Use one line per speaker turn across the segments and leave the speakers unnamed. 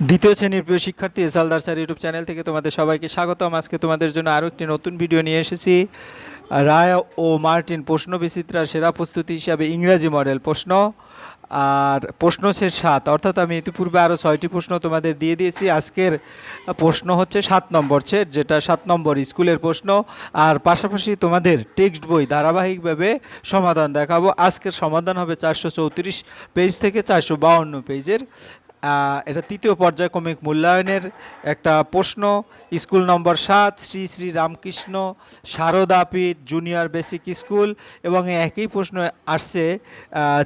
দ্বিতীয় শ্রেণির প্রিয় শিক্ষার্থী এসালদার স্যার ইউটিউব চ্যানেল থেকে তোমাদের সবাইকে স্বাগতম। আজকে তোমাদের জন্য আরও একটি নতুন ভিডিও নিয়ে এসেছি। রায় ও মার্টিন প্রশ্ন বিচিত্রার সেরা প্রস্তুতি হিসাবে ইংরাজি মডেল প্রশ্ন আর প্রশ্ন সে সাত। অর্থাৎ আমি ইতিপূর্বে আরও ছয়টি প্রশ্ন তোমাদের দিয়ে দিয়েছি। আজকের প্রশ্ন হচ্ছে সাত নম্বর সেট, যেটা সাত নম্বর স্কুলের প্রশ্ন। আর পাশাপাশি তোমাদের টেক্সট বই ধারাবাহিকভাবে সমাধান দেখাবো। আজকের সমাধান হবে চারশো চৌত্রিশ পেজ থেকে চারশো বাউন্ন পেজের এটা তৃতীয় পর্যায়ক্রমিক মূল্যায়নের একটা প্রশ্ন। স্কুল নম্বর সাত, Shri Shri Ramakrishna Sarada Peeth junior basic school এবং একই প্রশ্ন আসছে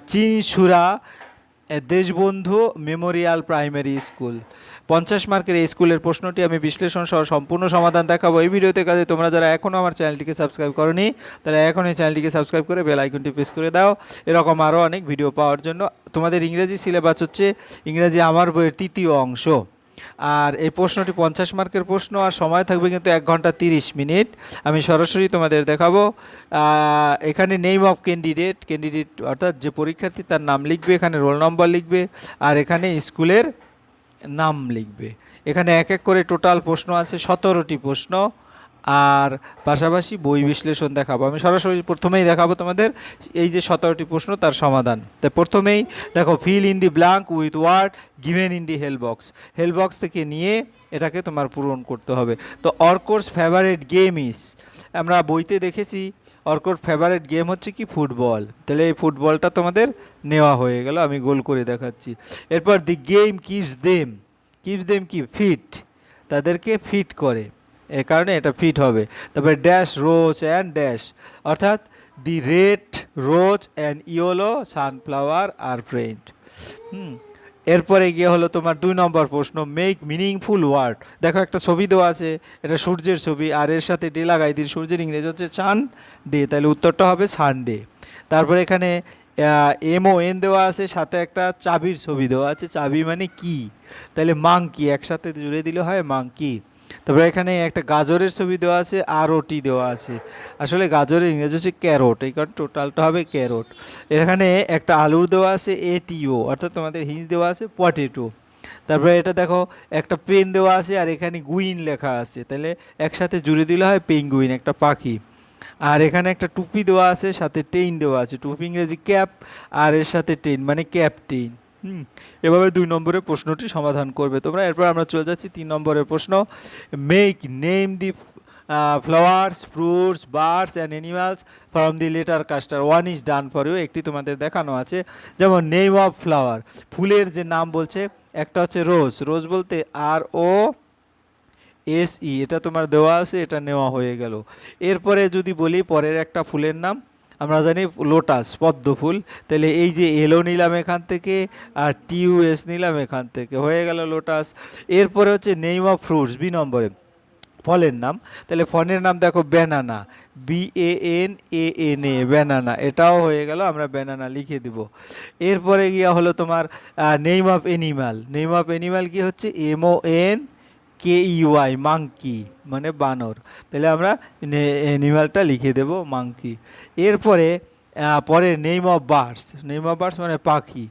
Chinsurah Deshbandhu memorial primary school. পঞ্চাশ মার্কের এই স্কুলের প্রশ্নটি আমি বিশ্লেষণ সহ সম্পূর্ণ সমাধান দেখাবো। এই ভিডিওতে কাজে তোমরা যারা এখনও আমার চ্যানেলটিকে সাবস্ক্রাইব করনি, তারা এখন এই চ্যানেলটিকে সাবস্ক্রাইব করে বেল আইকনটি প্রেস করে দাও। এরকম আরও অনেক ভিডিও পাওয়ার জন্য। তোমাদের ইংরেজি সিলেবাস হচ্ছে ইংরেজি আমার বইয়ের তৃতীয় অংশ। আর এই প্রশ্নটি পঞ্চাশ মার্কের প্রশ্ন, আর সময় থাকবে কিন্তু এক ঘণ্টা তিরিশ মিনিট। আমি সরাসরি তোমাদের দেখাবো। এখানে নেম অফ ক্যান্ডিডেট ক্যান্ডিডেট অর্থাৎ যে পরীক্ষার্থী তার নাম লিখবে, এখানে রোল নম্বর লিখবে, আর এখানে স্কুলের নাম লিখবে। এখানে এক এক করে টোটাল প্রশ্ন আছে, সতেরোটি প্রশ্ন। আর পাশাপাশি বই বিশ্লেষণ দেখাবো। আমি সরাসরি প্রথমেই দেখাবো তোমাদের এই যে সতেরোটি প্রশ্ন, তার সমাধান। তাই প্রথমেই দেখো fill in the blank with word given in the help box help box থেকে নিয়ে এটাকে তোমার পূরণ করতে হবে। তো অর্কোর্স ফেভারেট গেম ইস আমরা বইতে দেখেছি, অর্কোর ফেভারেট গেম হচ্ছে কি? ফুটবল। তাহলে এই ফুটবলটা তোমাদের নেওয়া হয়ে গেল, আমি গোল করে দেখাচ্ছি। এরপর the game keeps them keeps them কি? ফিট তাদেরকে ফিট করে। এ কারণে এটা ফিট হবে। তারপরে ড্যাশ রোজ অ্যান্ড ড্যাশ অর্থাৎ the red rose and yellow sunflower R friend হুম। এরপরে গিয়ে হলো তোমার দুই নম্বর প্রশ্ন মেক মিনিংফুল ওয়ার্ড দেখো একটা ছবি দেওয়া আছে, এটা সূর্যের ছবি, আর এর সাথে ডে লাগাই দিন, সূর্যের ইংরেজি হচ্ছে সান ডে তাহলে উত্তরটা হবে সানডে তারপরে এখানে এম ও এন দেওয়া আছে, সাথে একটা চাবির ছবি দেওয়া আছে, চাবি মানে কি? তাহলে মাংকি একসাথে জুড়ে দিলে হয় মাংকি তারপরে এখানে একটা গাজরের ছবি দেওয়া আছে, আর ওটি দেওয়া আছে। আসলে গাজরের ইংরেজি হচ্ছে ক্যারোট, এই কারণ টোটালটা হবে ক্যারোট। এখানে একটা আলুর দেওয়া আছে এটিও অর্থাৎ তোমাদের হিঞ্জ দেওয়া আছে, পটেটো। তারপরে এটা দেখো, একটা পেন দেওয়া আছে, আর এখানে গুইন লেখা আছে। তাহলে একসাথে জুড়ে দিলে হয় পেঙ্গুইন, একটা পাখি। আর এখানে একটা টুপি দেওয়া আছে, সাথে টেইন দেওয়া আছে। টুপি ইংরেজি ক্যাপ, আর এর সাথে টেন মানে ক্যাপটেইন হুম, এভাবে দুই নম্বরের প্রশ্নটি সমাধান করবে তোমরা। এরপর আমরা চলে যাচ্ছি তিন নম্বরের প্রশ্ন। Make name the flowers fruits birds and animals from the letter caster one is done for you একটি তোমাদের দেখানো আছে। যেমন নেম অফ ফ্লাওয়ার ফুলের যে নাম বলছে, একটা হচ্ছে রোজ রোজ বলতে আর ও এস ই এটা তোমার দেওয়া আছে, এটা নেওয়া হয়ে গেল। এরপরে যদি বলি পরের একটা ফুলের নাম। আমরা জানি লোটাস, পদ্ম ফুল। তাহলে এই যে এলো নিলাম এখান থেকে আর টিউএস নিলাম এখান থেকে, হয়ে গেল লোটাস। এরপরে হচ্ছে নেইম অফ ফ্রুটস বি নম্বরে। ফলের নাম। তাহলে ফলের নাম দেখো banana B A N A N A banana এটাও হয়ে গেল, আমরা ব্যানানা লিখে দিব। এরপরে গিয়া হলো তোমার name of animal name of animal কি হচ্ছে? M O N K U I monkey মানে বানর। তাহলে আমরা অ্যানিমালটা লিখে দেব মাংকি এরপরে পরে name of birds name of birds মানে পাখি।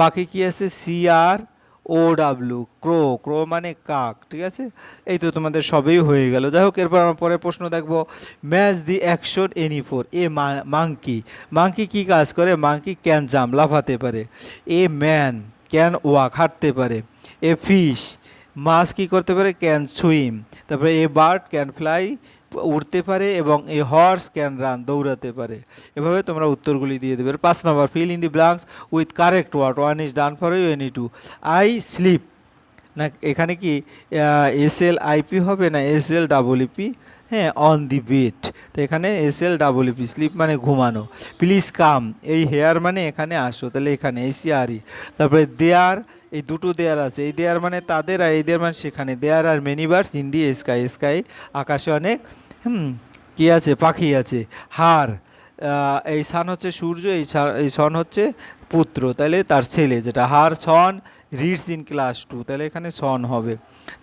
পাখি কি আছে? সি আর ও ডাব্লু ক্রো ক্রো মানে কাক, ঠিক আছে? এই তো তোমাদের সবই হয়ে গেল। যাই হোক, এরপর আমরা পরে প্রশ্ন দেখব। Match the action any four a monkey monkey কি কাজ করে? মাংকি ক্যান জাম লাফাতে পারে। এ ম্যান ক্যান ওয়াক হাঁটতে পারে। এ ফিশ মাছ কি করতে পারে? ক্যান সুইম তারপরে এ বার্ড ক্যান ফ্লাই উঠতে পারে এবং এ হর্স ক্যান রান দৌড়াতে পারে। এভাবে তোমরা উত্তরগুলি দিয়ে দেবে। পাঁচ নম্বর fill in the blanks with correct word one is done for you any two I sleep না, এখানে কি এস এল আইপি হবে না S L double E P হ্যাঁ অন দি বেড তো এখানে S L double E P sleep মানে ঘুমানো। প্লিজ কাম এই হেয়ার মানে এখানে আসো, তাহলে এখানে এসি আরই তারপরে দেয়ার এই দুটো দেয়ার আছে। এই দেয়ার মানে তাদের আর এই দেয়ার মানে সেখানে। There are many birds in the sky sky, আকাশে অনেক, হুম, কি আছে? পাখি আছে। হার এই সান হচ্ছে সূর্য, এই এই সন হচ্ছে পুত্র। তাহলে তার ছেলে যেটা, her, son, reads in class two. তাহলে এখানে সন হবে।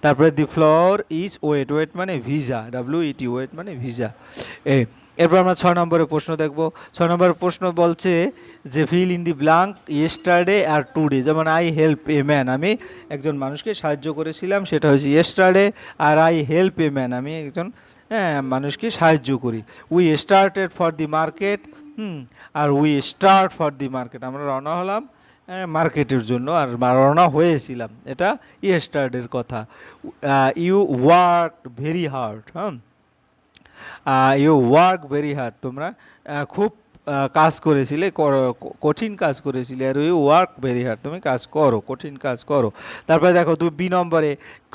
তারপরে the floor is wet wet মানে ভিসা ডাব্লিউ ইটি ওয়েট মানে ভিসা। এ এরপর আমরা ছয় নম্বরের প্রশ্ন দেখব। ছয় নম্বরের প্রশ্ন বলছে যে fill in the blank yesterday R today যেমন আই হেল্প এ ম্যান আমি একজন মানুষকে সাহায্য করেছিলাম, সেটা হচ্ছে ইয়েস্টারডে আর আই হেল্প এ ম্যান আমি একজন হ্যাঁ মানুষকে সাহায্য করি। We started for the market hmm, R we start for the market আমরা রওনা হলাম মার্কেটের জন্য, আর রওনা হয়েছিলাম। এটা ইয়েস্টারডের কথা। ইউ ওয়ার্ক ভেরি হার্ড হ্যাঁ ইউ ওয়ার্ক ভেরি হার্ড তোমরা খুব কাজ করেছিলে কঠিন কাজ করেছিলে, আর ইউ ওয়ার্ক ভেরি হার্ড তুমি কাজ করো, কঠিন কাজ করো। তারপরে দেখো তুমি বি নম্বরে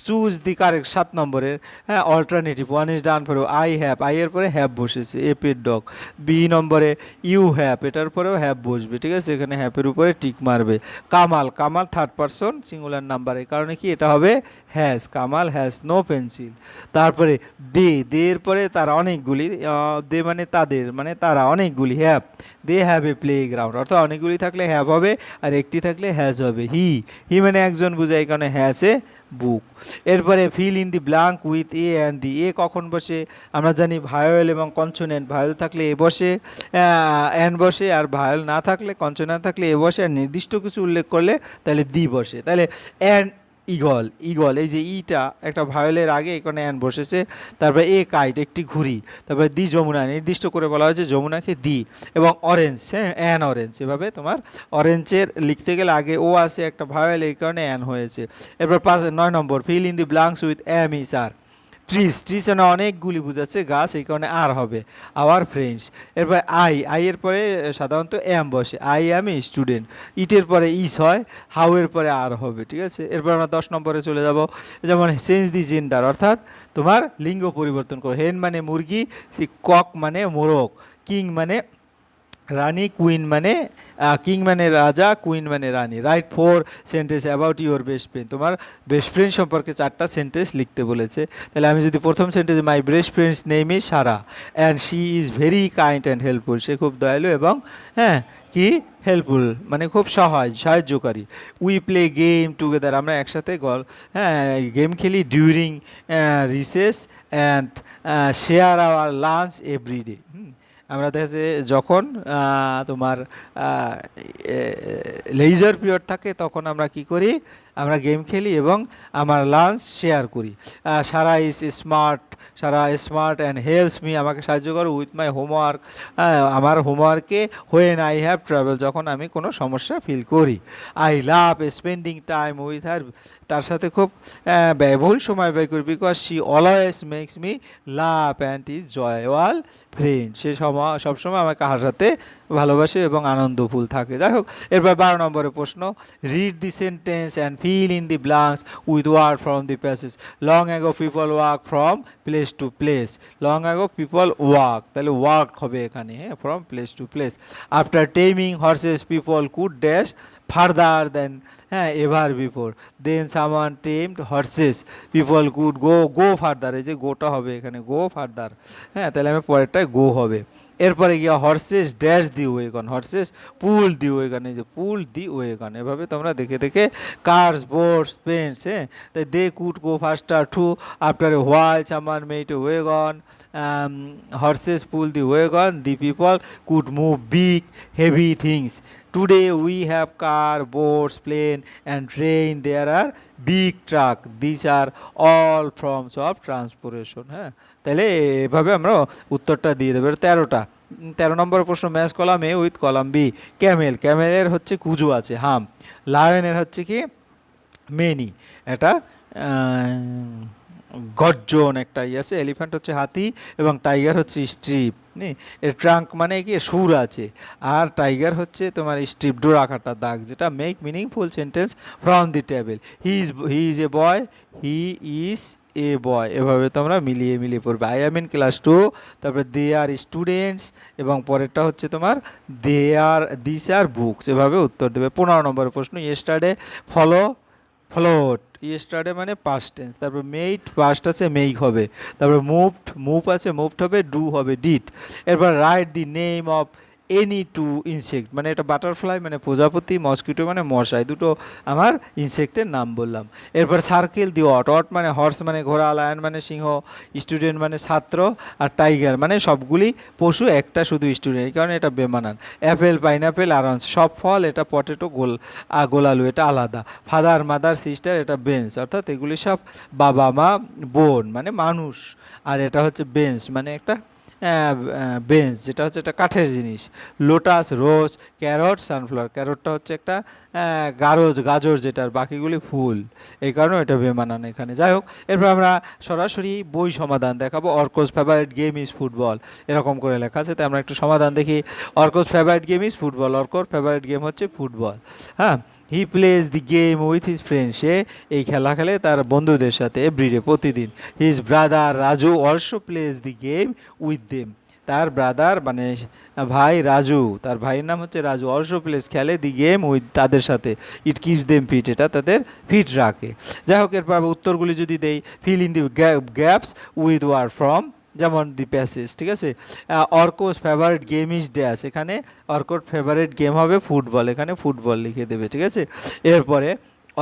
চুজ দি কারেক্ট সাত নম্বরের হ্যাঁ alternative one is done for I have I এর পরে হ্যাভ বসেছে এ পেড ডগ বি নম্বরে ইউ হ্যাভ এটার পরেও হ্যাভ বসবে, ঠিক আছে? এখানে হ্যাপের উপরে টিক মারবে। Kamal Kamal third person singular number এই কারণে কি? এটা হবে has Kamal has no pencil তারপরে দে দে এর পরে তারা অনেকগুলি দে মানে তাদের মানে তারা অনেকগুলি have they have a playground অর্থাৎ অনেকগুলি থাকলে হ্যাভ হবে আর একটি থাকলে হ্যাজ হবে। হি হি মানে একজন বুঝায় কারণে হ্যাজ এ বুক এরপরে fill in the blank with a and the a কখন বসে? আমরা জানি ভায়োল এবং কনসোনেন্ট ভায়োল থাকলে এ বসে অ্যান্ড বসে, আর ভায়োল না থাকলে কনসোনেন্ট থাকলে এ বসে, আর নির্দিষ্ট কিছু উল্লেখ করলে তাহলে দি বসে। তাহলে অ্যান ইগল ইগল এই যে ইটা একটা ভায়োলের আগে এখানে অ্যান বসেছে, তারপরে এ কাইট, একটি ঘুড়ি, তারপরে দি যমুনা, নির্দিষ্ট করে বলা হয়েছে যমুনাকে দি এবং অরেঞ্জ হ্যাঁ অ্যান অরেঞ্জ এভাবে তোমার অরেঞ্জের লিখতে গেলে আগে ও আছে একটা ভায়োল এই কারণে অ্যান হয়েছে। এরপর পাঁচ, নয় নম্বর fill in the blanks with am is are trees trees মানে অনেকগুলি বোঝাচ্ছে, গাছ এই কারণে আর হবে। আওয়ার ফ্রেন্ডস এরপরে আই আই এর পরে সাধারণত এম বসে। আই এম স্টুডেন্ট ইটের পরে ইস হয় হাউ এর পরে আর হবে, ঠিক আছে? এরপর আমরা দশ নম্বরে চলে যাব। যেমন চেঞ্জ দি জেন্ডার অর্থাৎ তোমার লিঙ্গ পরিবর্তন করো। হেন মানে মুরগি কক মানে মোরগ কিং মানে রানী কুইন মানে কিং মানে রাজা কুইন মানে রানী। Write four sentence about your best friend তোমার বেস্ট ফ্রেন্ড সম্পর্কে চারটা সেন্টেন্স লিখতে বলেছে। তাহলে আমি যদি প্রথম sentence my best friends name is Sarah and she is very kind and helpful সে খুব দয়ালু এবং হ্যাঁ কি? হেল্পফুল মানে খুব সহায়, সাহায্যকারী। উই প্লে গেম টুগেদার আমরা একসাথে গল হ্যাঁ গেম খেলি during recess and share our lunch every day আমরা দেখা যাচ্ছে যখন তোমার লেজার পিরিয়ড থাকে তখন আমরা কি করি? আমরা গেম খেলি এবং আমার লাঞ্চ শেয়ার করি। Sarah is smart Sarah smart and helps me আমাকে সাহায্য করো উইথ মাই হোমওয়ার্ক আমার হোমওয়ার্কে হোয়েন আই হ্যাভ ট্রাভেল যখন আমি কোনো সমস্যা ফিল করি। I love spending time with her তার সাথে খুব ব্যয়বহুল সময় ব্যয় করি because she always makes me love and is joyful friend সে সময়, সবসময় আমাকে হাসাতে ভালোবাসে এবং আনন্দফুল থাকে। যাই হোক, এরপর বারো নম্বরের প্রশ্ন। Read the sentence and fill in the blanks with word from the passage long ago people work from place to place long ago people work তাহলে ওয়ার্ক হবে এখানে হ্যাঁ from place to place after taming horses people could dash further then হ্যাঁ ever before then some men tamed horses people could go go further এই যে গোটা হবে এখানে গো ফার্দার হ্যাঁ তাহলে আমি পরেরটায় গো হবে। এরপরে গিয়ে horses dash the wagon horses pull the wagon এই যে পুল দি ওয়েগন এভাবে তোমরা দেখে দেখে কার্স বোর্ডস পেন্স হ্যাঁ? তাই they could go faster too after a while some men made wagon horses pull the wagon the people could move big heavy things Today we have car, boats, plane and train. There are big truck. These are all forms of transportation. হ্যাঁ? তাহলে এভাবে আমরা উত্তরটা দিয়ে দেবো। তেরোটা। তেরো নম্বর প্রশ্ন match column A with column B camel. ক্যামেলের হচ্ছে কুজু আছে হাম। লায়নের হচ্ছে কি? মেনি। এটা গর্জন একটা ইয়ে আছে, এলিফ্যান্ট হচ্ছে হাতি এবং টাইগার হচ্ছে স্ট্রিপ এর ট্রাঙ্ক মানে কি? সুর আছে। আর টাইগার হচ্ছে তোমার স্ট্রিপ ডোর আঁকাটা দাগ, যেটা make meaningful sentence from the table he is he is a boy he is a boy এভাবে তোমরা মিলিয়ে মিলিয়ে পড়বে। I am in class two তারপরে দে আর স্টুডেন্টস এবং পরেরটা হচ্ছে তোমার দে আর দিস আর বুকস এভাবে উত্তর দেবে। পনেরো নম্বর প্রশ্ন ইয়েস্টারডে ফলো ফ্লোট ইয়েস্টারডে মানে পাস্ট টেন্স তারপর মেইট পাস্ট আছে মেইক হবে। তারপর মুভড মুভ আছে মুভড হবে ডু হবে ডিট এরপর write the name of any two insect মানে এটা বাটারফ্লাই মানে প্রজাপতি মসকিটো মানে মশাই দুটো আমার ইনসেক্টের নাম বললাম। এরপর সার্কেল দি অট অট মানে হর্স মানে ঘোড়া লায়ন মানে সিংহ স্টুডেন্ট মানে ছাত্র আর টাইগার মানে সবগুলি পশু, একটা শুধু স্টুডেন্ট কারণে এটা বেমানান। অ্যাপেল পাইনাপেল আরান্স সব ফল, এটা পটেটো গোল গোলালু, এটা আলাদা। ফাদার মাদার সিস্টার এটা বেঞ্চ অর্থাৎ এগুলি সব বাবা, মা, বোন মানে মানুষ। আর এটা হচ্ছে বেঞ্চ মানে একটা বেঞ্চ যেটা হচ্ছে একটা কাঠের জিনিস। লোটাস রোজ ক্যারট সানফ্লাওয়ার ক্যারটটা হচ্ছে একটা গারজ, গাজর যেটার বাকিগুলি ফুল। এই কারণে এটা বেমানান এখানে। যাই হোক, এরপর আমরা সরাসরি বই সমাধান দেখাবো। Arko's favourite game is football এরকম করে লেখা আছে, তাই আমরা একটু সমাধান দেখি। Arko's favourite game is football অর্কোর favourite game হচ্ছে ফুটবল হ্যাঁ? He plays the game with his friend সে এই খেলা খেলে তার বন্ধুদের সাথে এভরিডে প্রতিদিন। His brother Raju also plays the game with them তার ব্রাদার মানে ভাই রাজু তার ভাইয়ের নাম হচ্ছে রাজু অলসো প্লেস খেলে দি গেম উইথ তাদের সাথে। ইট কিপস দেম ফিট এটা তাদের ফিট রাখে। যাই হোক, এরপর উত্তরগুলি যদি দেই fill in the gaps with word from যেমন দি প্যাসেজ ঠিক আছে? Arko's favourite game is dash এখানে অর্কোর ফেভারিট গেম হবে ফুটবল। এখানে ফুটবল লিখে দেবে, ঠিক আছে? এরপরে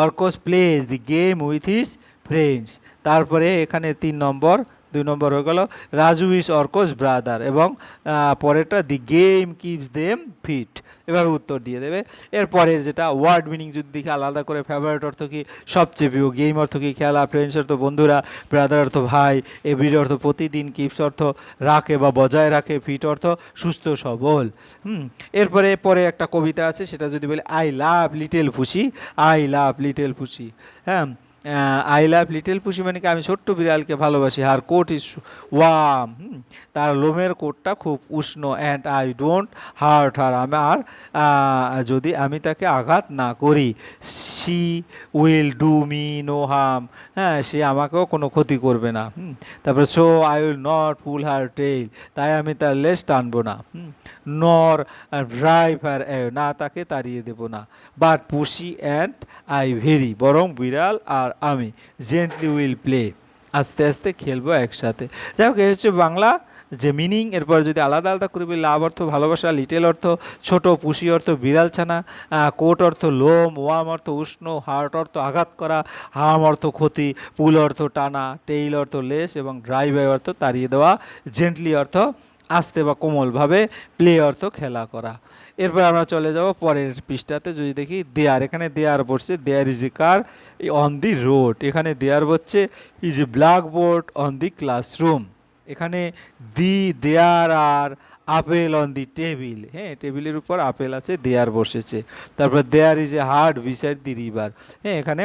Arko's plays the game with his friends তারপরে এখানে তিন নম্বর দুই নম্বর হয়ে গেল রাজু ইজ অর্কোস ব্রাদার এবং পরেরটা the game keeps them fit. এভাবে উত্তর দিয়ে দেবে। এরপরের যেটা, ওয়ার্ড মিনিং যদি দেখি আলাদা করে ফেভারিট অর্থ কি? সবচেয়ে প্রিয় গেম অর্থ কি? খেলা ফ্রেন্ডস অর্থ, বন্ধুরা ব্রাদার অর্থ, ভাই এভরিডে অর্থ, প্রতিদিন কিপস অর্থ, রাখে বা বজায় রাখে ফিট অর্থ, সুস্থ, সবল। হুম, এরপরে, পরে একটা কবিতা আছে, সেটা যদি বলি I love little pussy I love little pussy হ্যাঁ আই লাভ লিটল পুষি মানে কি? আমি ছোট্ট বিড়ালকে ভালোবাসি। আর কোট ইস ওয়াম তার লোমের কোটটা খুব উষ্ণ and I don't hurt her আমার যদি আমি তাকে আঘাত না করি she will do me no harm হ্যাঁ সে আমাকেও কোনো ক্ষতি করবে না তারপরে so I will not pull her tail তাই আমি তার লেস টানবো না নর ড্রাইভ আর না, তাকে তাড়িয়ে দেব না। বাট পুষি অ্যান্ড আই ভেরি বরং বিড়াল আর আমি জেন্টলি উইল প্লে আস্তে আস্তে খেলব একসাথে। যাই হোক, এই হচ্ছে বাংলা যে মিনিং এরপর যদি আলাদা আলাদা করবি লাভ অর্থ ভালোবাসা লিটেল অর্থ ছোট পুষি অর্থ বিড়াল ছানা কোট অর্থ লোম ওয়াম অর্থ উষ্ণ হার্ট অর্থ আঘাত করা হাম অর্থ ক্ষতি পুল অর্থ টানা টেইল অর্থ লেস এবং ড্রাইভ অর্থ তাড়িয়ে দেওয়া জেন্টলি অর্থ আস্তে বা কোমলভাবে প্লে অর্থ খেলা করা। এরপর আমরা চলে যাব পরের পৃষ্ঠাতে, যদি দেখি দেয়ার, এখানে দেয়ার বসছে, there is a car on the road এখানে দেয়ার বসছে is a blackboard on the classroom এখানে the there are apple on the table হ্যাঁ টেবিলের উপর আপেল আছে দেয়ার বসেছে, তারপর there is a hut beside the river হ্যাঁ এখানে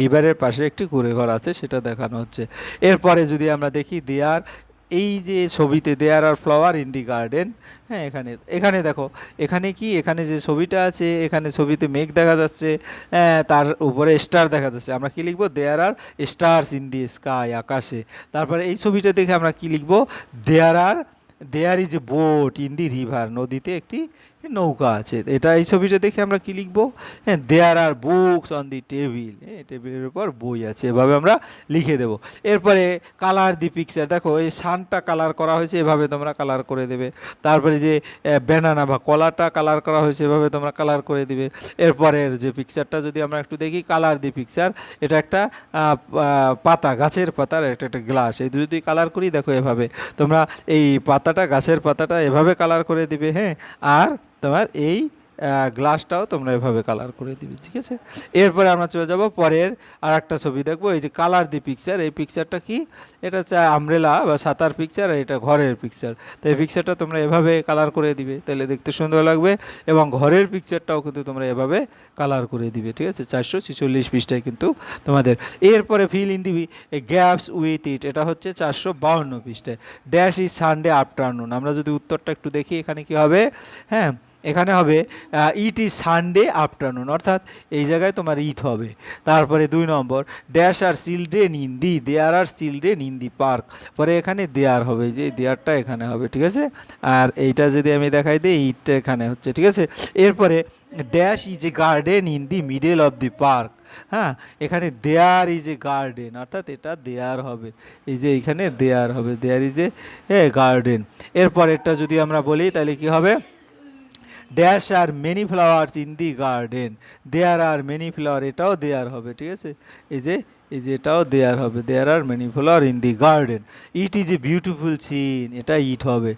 রিভারের পাশে একটি কুড়ে ঘর আছে, সেটা দেখানো হচ্ছে, এরপরে যদি আমরা দেখি দেয়ার এই যে ছবিতে there are flower in the garden হ্যাঁ এখানে এখানে দেখো এখানে কি এখানে যে ছবিটা আছে এখানে ছবিতে মেঘ দেখা যাচ্ছে হ্যাঁ, তার উপরে স্টার দেখা যাচ্ছে। আমরা কি লিখব? There are stars in the sky আকাশে। তারপরে এই ছবিটা দেখে আমরা কি লিখব? There are there is boat in the river নদীতে একটি নৌকা আছে। এটা এই ছবিটা দেখে আমরা কি লিখব? হ্যাঁ there are books on the table হ্যাঁ টেবিলের উপর বই আছে, এভাবে আমরা লিখে দেব। এরপরে কালার দি পিকচার। দেখো, এই সানটা কালার করা হয়েছে, এভাবে তোমরা কালার করে দেবে। তারপরে যে ব্যানানা বা কলাটা কালার করা হয়েছে, এভাবে তোমরা কালার করে দেবে। এরপরের যে পিকচারটা, যদি আমরা একটু দেখি, কালার দি পিকচার, এটা একটা পাতা, গাছের পাতার একটা একটা গ্লাস। এই যদি কালার করি, দেখো এভাবে। তোমরা এই পাতাটা, গাছের পাতাটা, এভাবে কালার করে দিবে হ্যাঁ। আর তোমার এই গ্লাসটাও তোমরা এভাবে কালার করে দিবে, ঠিক আছে? এরপরে আমরা চলে যাব পরের আর একটা ছবি দেখব, এই যে কালার দি পিকচার এই পিকচারটা কি? এটা হচ্ছে আমরেলা বা সাতার পিকচার আর এটা ঘরের পিকচার তো এই পিকচারটা তোমরা এভাবে কালার করে দিবে, তাহলে দেখতে সুন্দর লাগবে এবং ঘরের পিকচারটাও কিন্তু তোমরা এভাবে কালার করে দিবে, ঠিক আছে? চারশো ছিচল্লিশ পৃষ্ঠায় কিন্তু তোমাদের। এরপরে fill in the gaps with it এটা হচ্ছে চারশো বাউন্ন পৃষ্ঠায়। ড্যাশ ইজ সানডে আফটারনুন আমরা যদি উত্তরটা একটু দেখি, এখানে কি হবে? হ্যাঁ এখানে হবে ইট ইজ সানডে আফটারনুন অর্থাৎ এই জায়গায় তোমার ইট হবে। তারপরে দুই নম্বর dash are children in the there are children in the park পরে এখানে দেয়ার হবে, যে দেয়ারটা এখানে হবে, ঠিক আছে? আর এইটা যদি আমি দেখাই দিই ইটটা এখানে হচ্ছে, ঠিক আছে? এরপরে dash is a garden in the middle of the park হ্যাঁ এখানে দেয়ার ইজ এ গার্ডেন অর্থাৎ এটা দেয়ার হবে। এই যে এখানে দেয়ার হবে দেয়ার ইজ এ গার্ডেন এরপরেরটা যদি আমরা বলি, তাহলে কি হবে? Dash are many flowers in the garden there are many flower এটাও দেয়ার হবে, ঠিক আছে? এই যে এই যে এটাও দেয়ার হবে। There are many flower in the garden it is a beautiful scene এটা ইট হবে।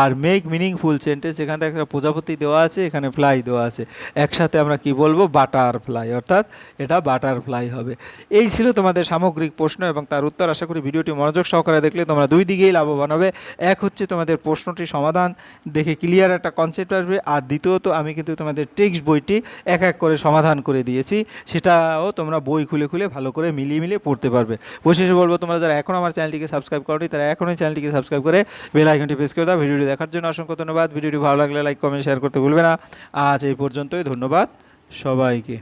আর মেক মিনিংফুল সেন্টেন্স এখানে একটা প্রজাপতি দেওয়া আছে, এখানে ফ্লাই দেওয়া আছে। একসাথে আমরা কি বলব? বাটারফ্লাই অর্থাৎ এটা বাটারফ্লাই হবে। এই ছিল তোমাদের সামগ্রিক প্রশ্ন এবং তার উত্তর। আশা করি ভিডিওটি মনোযোগ সহকারে দেখলে তোমরা দুই দিকেই লাভবান হবে। এক হচ্ছে তোমাদের প্রশ্নটি সমাধান। দেখে ক্লিয়ার একটা কনসেপ্ট আসবে। আর দ্বিতীয়ত, আমি কিন্তু তোমাদের টেক্সট বইটি এক এক করে সমাধান করে দিয়েছি। সেটাও তোমরা বই খুলে খুলে ভালো করে মিলিয়ে মিলিয়ে মিলিয়ে পড়তে পারবে। পরিশেষে বলব তোমরা যারা এখন আমার চ্যানেলটিকে সাবস্ক্রাইব করনি, তারা এখনই চ্যানেলটিকে সাবস্ক্রাইব করে বেল আইকনটি প্রেস করে দাও। ভিডিওটি দেখার জন্য অসংখ্য ধন্যবাদ। ভিডিওটি ভালো লাগলে লাইক কমেন্ট শেয়ার করতে ভুলবে না। আজ এই পর্যন্তই। ধন্যবাদ সবাইকে।